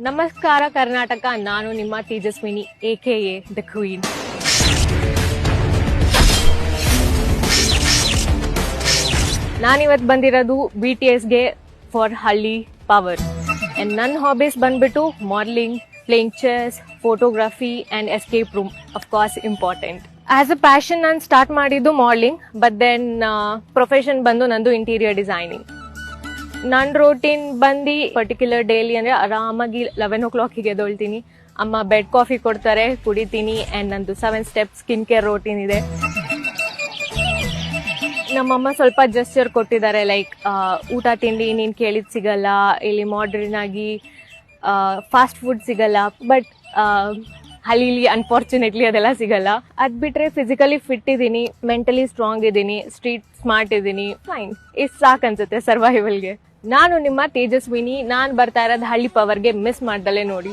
ನಮಸ್ಕಾರ ಕರ್ನಾಟಕ, ನಾನು ನಿಮ್ಮ Tejaswini A K A the queen ನಾನಿವತ್ತು ಬಂದಿರೋದು ಬಿ ಟಿ ಎಸ್ಗೆ ಫಾರ್ ಹಳ್ಳಿ ಪವರ್ ಆ್ಯಂಡ್ ನನ್ನ ಹಾಬೀಸ್ ಬಂದ್ಬಿಟ್ಟು modelling playing chess photography and escape room of course important as a passion ನಾನು ಸ್ಟಾರ್ಟ್ ಮಾಡಿದ್ದು ಮಾಡಲಿಂಗ್ ಬಟ್ ದೆನ್ ಪ್ರೊಫೆಷನ್ ಬಂದು ನಂದು ಇಂಟೀರಿಯರ್ ಡಿಸೈನಿಂಗ್ ನನ್ನ ರೋಟೀನ್ ಬಂದು ಪರ್ಟಿಕ್ಯುಲರ್ ಡೇಲಿ ಅಂದರೆ ಆರಾಮಾಗಿ ಲೆವೆನ್ ಓ ಕ್ಲಾಕಿಗೆ ಎದ್ದೊಳ್ತೀನಿ. ಅಮ್ಮ ಬೆಡ್ ಕಾಫಿ ಕೊಡ್ತಾರೆ, ಕುಡಿತೀನಿ ಆ್ಯಂಡ್ ನಂದು seven step skin care routine ಇದೆ. ನಮ್ಮಮ್ಮ ಸ್ವಲ್ಪ ಜಸ್ಚರ್ ಕೊಟ್ಟಿದ್ದಾರೆ ಲೈಕ್ ಊಟ ತಿಂಡಿ ನೀನು ಕೇಳಿದ್ ಸಿಗಲ್ಲ, ಇಲ್ಲಿ ಮಾಡ್ರನ್ ಆಗಿ ಫಾಸ್ಟ್ ಫುಡ್ ಸಿಗಲ್ಲ ಬಟ್ ಹಳ್ಳಿಲಿ ಅನ್ಫಾರ್ಚುನೇಟ್ಲಿ ಅದೆಲ್ಲ ಸಿಗಲ್ಲ. ಅದು ಬಿಟ್ಟರೆ ಫಿಸಿಕಲಿ ಫಿಟ್ ಇದ್ದೀನಿ ಮೆಂಟಲಿ ಸ್ಟ್ರಾಂಗ್ ಇದ್ದೀನಿ ಸ್ಟ್ರೀಟ್ ಸ್ಮಾರ್ಟ್ ಇದ್ದೀನಿ ಫೈನ್ ಇಷ್ಟು ಸಾಕು ಅನ್ಸುತ್ತೆ ಸರ್ವೈವಲ್ಗೆ ನಾನು ನಿಮ್ಮ ತೇಜಸ್ವಿನಿ ನಾನು ಬರ್ತಾ ಇರೋದು ಹಳ್ಳಿ ಪವರ್ಗೆ ಮಿಸ್ ಮಾಡ್ದಲೇ ನೋಡಿ.